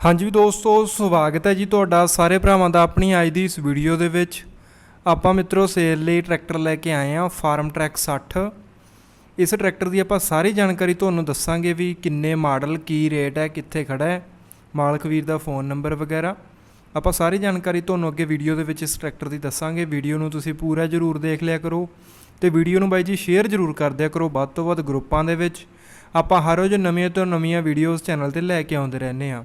ਹਾਂਜੀ ਦੋਸਤੋ, ਸਵਾਗਤ ਹੈ ਜੀ ਤੁਹਾਡਾ ਸਾਰੇ ਭਰਾਵਾਂ ਦਾ ਆਪਣੀ ਅੱਜ ਦੀ ਇਸ ਵੀਡੀਓ ਦੇ ਵਿੱਚ। ਆਪਾਂ ਮਿੱਤਰੋ, ਸੇਲ ਲਈ ਟਰੈਕਟਰ ਲੈ ਕੇ ਆਏ ਹਾਂ, ਫਾਰਮ ਟਰੈਕ 60 ਇਸ ਟਰੈਕਟਰ ਦੀ ਆਪਾਂ ਸਾਰੀ ਜਾਣਕਾਰੀ ਤੁਹਾਨੂੰ ਦੱਸਾਂਗੇ ਵੀ ਕਿੰਨੇ ਮਾਡਲ, ਕੀ ਰੇਟ ਹੈ, ਕਿੱਥੇ ਖੜਾ ਹੈ, ਮਾਲਕ ਵੀਰ ਦਾ ਫੋਨ ਨੰਬਰ ਵਗੈਰਾ। ਆਪਾਂ ਸਾਰੀ ਜਾਣਕਾਰੀ ਤੁਹਾਨੂੰ ਅੱਗੇ ਵੀਡੀਓ ਦੇ ਵਿੱਚ ਇਸ ਟਰੈਕਟਰ ਦੀ ਦੱਸਾਂਗੇ। ਵੀਡੀਓ ਨੂੰ ਤੁਸੀਂ ਪੂਰਾ ਜ਼ਰੂਰ ਦੇਖ ਲਿਆ ਕਰੋ ਤੇ ਵੀਡੀਓ ਨੂੰ ਬਾਈ ਜੀ ਸ਼ੇਅਰ ਜ਼ਰੂਰ ਕਰ ਦਿਆ ਕਰੋ ਵੱਧ ਤੋਂ ਵੱਧ ਗਰੁੱਪਾਂ ਦੇ ਵਿੱਚ। ਆਪਾਂ ਹਰ ਰੋਜ਼ ਨਵੀਆਂ ਤੋਂ ਨਵੀਆਂ ਵੀਡੀਓਜ਼ ਚੈਨਲ ਤੇ ਲੈ ਕੇ ਆਉਂਦੇ ਰਹਿੰਦੇ ਹਾਂ।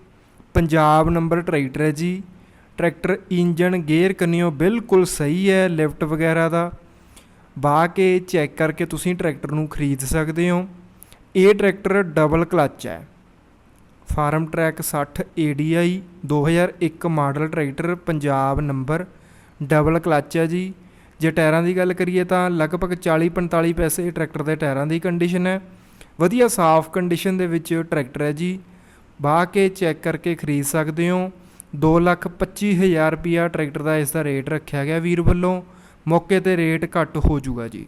ਪੰਜਾਬ ਨੰਬਰ ਟਰੈਕਟਰ ਹੈ ਜੀ। ਟਰੈਕਟਰ ਇੰਜਨ ਗੇਅਰ ਕੰਨਿਓ ਬਿਲਕੁਲ ਸਹੀ ਹੈ, ਲਿਫਟ ਵਗੈਰਾ ਦਾ। ਬਾ ਕੇ ਚੈੱਕ ਕਰਕੇ ਤੁਸੀਂ ਟਰੈਕਟਰ ਨੂੰ ਖਰੀਦ ਸਕਦੇ ਹੋ। ਇਹ ਟਰੈਕਟਰ ਡਬਲ ਕਲੱਚ ਹੈ। Farmtrac 60 ADI 2001 model tractor Punjab number double clutch ਹੈ ਜੀ। ਜੇ ਟਾਇਰਾਂ ਦੀ ਗੱਲ ਕਰੀਏ ਤਾਂ ਲਗਭਗ 40-45 ਪੈਸੇ ਟਰੈਕਟਰ ਦੇ ਟਾਇਰਾਂ ਦੀ ਕੰਡੀਸ਼ਨ ਹੈ। ਵਧੀਆ ਸਾਫ਼ ਕੰਡੀਸ਼ਨ ਦੇ ਵਿੱਚ ਟਰੈਕਟਰ ਹੈ ਜੀ। ਬਾਹ ਕੇ ਚੈੱਕ ਕਰਕੇ ਖਰੀਦ ਸਕਦੇ ਹੋ। 225000 ਰੁਪਿਆ ਟਰੈਕਟਰ ਦਾ ਇਸ ਦਾ ਰੇਟ ਰੱਖਿਆ ਗਿਆ ਵੀਰ ਵੱਲੋਂ। ਮੌਕੇ ਤੇ ਰੇਟ ਘੱਟ ਹੋ ਜਾਊਗਾ ਜੀ।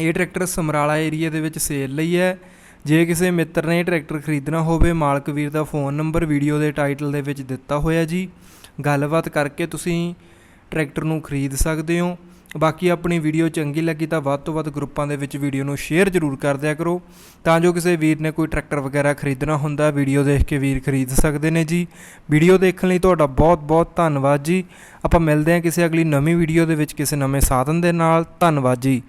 ਇਹ ਟਰੈਕਟਰ ਸਮਰਾਲਾ ਏਰੀਆ ਦੇ ਵਿੱਚ ਸੇਲ ਲਈ ਹੈ। ਜੇ ਕਿਸੇ ਮਿੱਤਰ ਨੇ ਟਰੈਕਟਰ ਖਰੀਦਣਾ ਹੋਵੇ, ਮਾਲਕ ਵੀਰ ਦਾ ਫੋਨ ਨੰਬਰ ਵੀਡੀਓ ਦੇ ਟਾਈਟਲ ਦੇ ਵਿੱਚ ਦਿੱਤਾ ਹੋਇਆ ਜੀ। ਗੱਲਬਾਤ ਕਰਕੇ ਤੁਸੀਂ ਟਰੈਕਟਰ ਨੂੰ ਖਰੀਦ ਸਕਦੇ ਹੋ। ਬਾਕੀ ਆਪਣੀ ਵੀਡੀਓ ਚੰਗੀ ਲੱਗੀ ਤਾਂ ਵੱਧ ਤੋਂ ਵੱਧ ਗਰੁੱਪਾਂ ਦੇ ਵਿੱਚ ਵੀਡੀਓ ਨੂੰ ਸ਼ੇਅਰ ਜ਼ਰੂਰ ਕਰ ਦਿਆ ਕਰੋ। ਤਾਂ ਜੋ ਕਿਸੇ ਵੀਰ ਨੇ ਕੋਈ ਟਰੈਕਟਰ ਵਗੈਰਾ ਖਰੀਦਣਾ ਹੁੰਦਾ ਵੀਡੀਓ ਦੇਖ ਕੇ ਵੀਰ ਖਰੀਦ ਸਕਦੇ ਨੇ ਜੀ। ਵੀਡੀਓ ਦੇਖਣ ਲਈ ਤੁਹਾਡਾ ਬਹੁਤ ਬਹੁਤ ਧੰਨਵਾਦ ਜੀ। ਆਪਾਂ ਮਿਲਦੇ ਹਾਂ ਕਿਸੇ ਅਗਲੀ ਨਵੀਂ ਵੀਡੀਓ ਦੇ ਵਿੱਚ ਕਿਸੇ ਨਵੇਂ ਸਾਧਨ ਦੇ ਨਾਲ। ਧੰਨਵਾਦ ਜੀ।